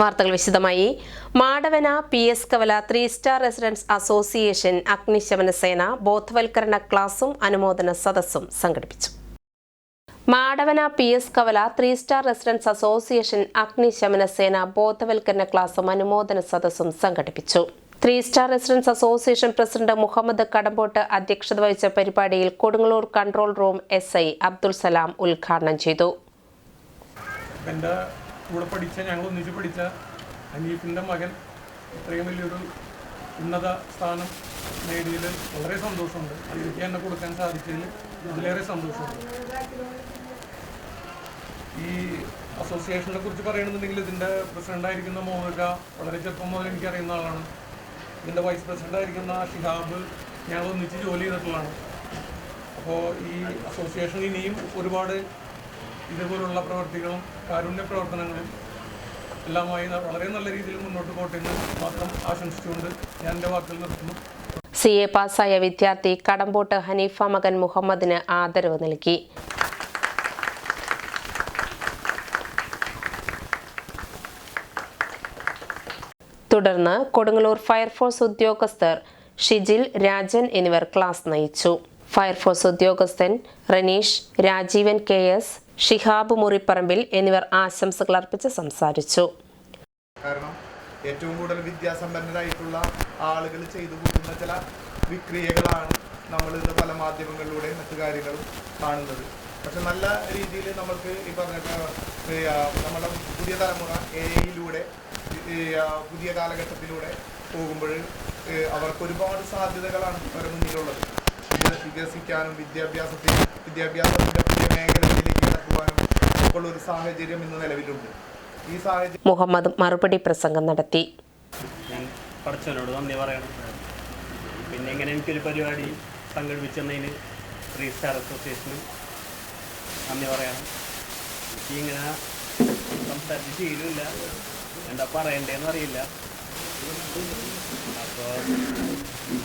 വാർത്തകൾ വിശദമായി. Madavana P S കവല ത്രീ സ്റ്റാർ റെസിഡൻസ് അസോസിയേഷൻ അഗ്നിശമന സേന ബോധവൽക്കരണ ക്ലാസും അനുമോദന സദസ്സും സംഘടിപ്പിച്ചു. മാടവന പി എസ് കവല ത്രീ സ്റ്റാർ റെസിഡൻസ് അസോസിയേഷൻ അഗ്നിശമന സേന ബോധവൽക്കരണ ക്ലാസും അനുമോദന സദസ്സും സംഘടിപ്പിച്ചു. Three star residence association president Muhammad Kadampott അധ്യക്ഷത വഹിച്ച പരിപാടിയിൽ Kodungallur control room S I Abdul Salam ഉദ്ഘാടനം ചെയ്തു. കൂടെ പഠിച്ച ഞങ്ങൾ ഒന്നിച്ച് പഠിച്ച അനീഫിന്റെ മകൻ ഇത്രയും വലിയൊരു ഉന്നത സ്ഥാനം നേടിയതിൽ വളരെ സന്തോഷമുണ്ട്. എനിക്ക് എന്നെ കൊടുക്കാൻ സാധിച്ചതിൽ വളരെ സന്തോഷമുണ്ട്. ഈ അസോസിയേഷനെ കുറിച്ച് പറയണമെന്നുണ്ടെങ്കിൽ ഇതിന്റെ പ്രസിഡന്റായിരിക്കുന്ന മോഹക വളരെ ചെറുപ്പം മുതൽ എനിക്കറിയുന്ന ആളാണ്. ഇതിന്റെ വൈസ് പ്രസിഡന്റായിരിക്കുന്ന ഷിഹാബ് ഞങ്ങൾ ഒന്നിച്ച് ജോലി ചെയ്തിട്ടുള്ളതാണ്. അപ്പോൾ ഈ അസോസിയേഷൻ ഇനിയും ഒരുപാട് ഇതുപോലുള്ള പ്രവർത്തികളും കാരുണ്യ പ്രവർത്തനങ്ങളും എല്ലാമായി വളരെ നല്ല രീതിയിൽ മുന്നോട്ട് പോട്ടെന്ന് മാത്രം ആശംസിച്ചുകൊണ്ട് ഞാൻ എന്റെ വാക്കുകൾ നിർത്തുന്നു. സി എ പാസ്സായ വിദ്യാർത്ഥി കടമ്പോട്ട് ഹനീഫ മകൻ മുഹമ്മദിന് ആദരവ് നൽകി. തുടർന്ന് കൊടുങ്ങല്ലൂർ ഫയർഫോഴ്സ് ഉദ്യോഗസ്ഥർ ഷിജിൽ രാജൻ എന്നിവർ ക്ലാസ് നയിച്ചു. ഫയർഫോഴ്സ് ഉദ്യോഗസ്ഥൻ റനീഷ് രാജീവൻ കെ എസ് ഷിഹാബ് മുറിപ്പറമ്പിൽ എന്നിവർ ആശംസകൾ അർപ്പിച്ച് സംസാരിച്ചു. കാരണം ഏറ്റവും കൂടുതൽ വിദ്യാസമ്പന്നരായിട്ടുള്ള ആളുകൾ ചെയ്തു കൂട്ടുന്ന ചില വിക്രിയകളാണ് നമ്മൾ ഇന്ന് പല മാധ്യമങ്ങളിലൂടെയും മറ്റു കാര്യങ്ങളും കാണുന്നത്. പക്ഷെ നല്ല രീതിയിൽ നമ്മൾക്ക് ഈ പറഞ്ഞ നമ്മുടെ പുതിയ തലമുറ എ ഐയിലൂടെ പുതിയ കാലഘട്ടത്തിലൂടെ പോകുമ്പോൾ അവർക്ക് ഒരുപാട് സാധ്യതകളാണ് അവരുടെ മുന്നിലുള്ളത്. വികസിക്കാനും വിദ്യാഭ്യാസത്തിൽ വിദ്യാഭ്യാസത്തിന്റെ പുതിയ മേഖലയിലേക്ക് കടക്കുവാനും ഒക്കെ ഒരു സാഹചര്യം ഇന്ന് നിലവിലുണ്ട്. ഈ സാഹചര്യം മുഹമ്മദ് മറുപടി പ്രസംഗം നടത്തി. ഞാൻ പഠിച്ചവനോട് നന്ദി പറയണം. പിന്നെ ഇങ്ങനെ എനിക്കൊരു പരിപാടി സംഘടിപ്പിച്ചതിന് ത്രീ സ്റ്റാർ അസോസിയേഷനും നന്ദി പറയണം. എനിക്ക് ഇങ്ങനെ സംസാരിച്ച് ശീലമില്ല. എന്താ പറയണ്ടേന്ന് അറിയില്ല.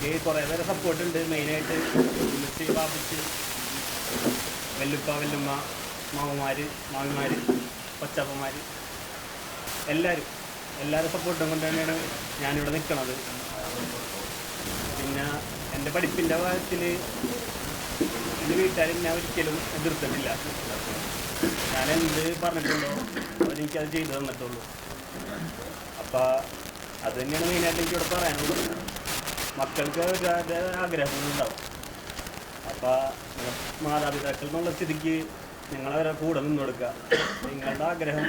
എനിക്ക് കുറേ പേരെ സപ്പോർട്ട് ഉണ്ട്. മെയിനായിട്ട് ഉമ്മച്ചി ബാബിച്ച് വെല്ലുപ്പ വെല്ലുമ്മ മാമന്മാർ മാമിമാർ കൊച്ചപ്പന്മാർ എല്ലാവരും എല്ലാവരും സപ്പോർട്ടും കൊണ്ട് തന്നെയാണ് ഞാനിവിടെ നിൽക്കുന്നത് പിന്നെ എന്റെ പഠിപ്പിന്റെ കാര്യത്തിൽ എന്റെ വീട്ടുകാർ ഞാൻ ഒരിക്കലും എതിർത്തിട്ടില്ല. ഞാൻ എന്ത് പറഞ്ഞിട്ടുണ്ടോ അവരെനിക്കത് ചെയ്തു തന്നിട്ടുള്ളൂ. അപ്പോൾ അത് തന്നെയാണ് മെയിനായിട്ട് എനിക്കിവിടെ പറയാനുള്ളത്. മക്കൾക്ക് ഒരുപാട് ആഗ്രഹങ്ങളുണ്ടാവും. അപ്പോൾ മാതാപിതാക്കൾ എന്നുള്ള സ്ഥിതിക്ക് നിങ്ങളവരെ കൂടെ നിന്ന് കൊടുക്കുക നിങ്ങളുടെ ആഗ്രഹം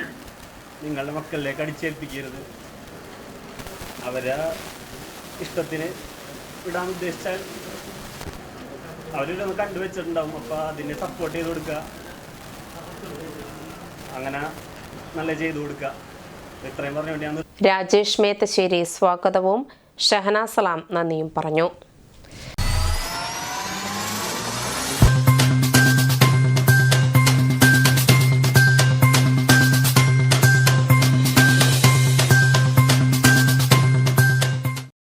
നിങ്ങളുടെ മക്കളിലേക്ക് അടിച്ചേൽപ്പിക്കരുത്. അവരെ ഇഷ്ടത്തിന് വിടാൻ ഉദ്ദേശിച്ചാൽ അവരിതൊന്ന് കണ്ടുവച്ചിട്ടുണ്ടാവും അപ്പോൾ അതിനെ സപ്പോർട്ട് ചെയ്ത് കൊടുക്കുക അങ്ങനെ നല്ല ചെയ്തു കൊടുക്കുക ഇത്രയും പറഞ്ഞു രാജേഷ് മേത്തശ്ശേരി സ്വാഗതവും ഷഹന സലാം നന്ദിയും പറഞ്ഞു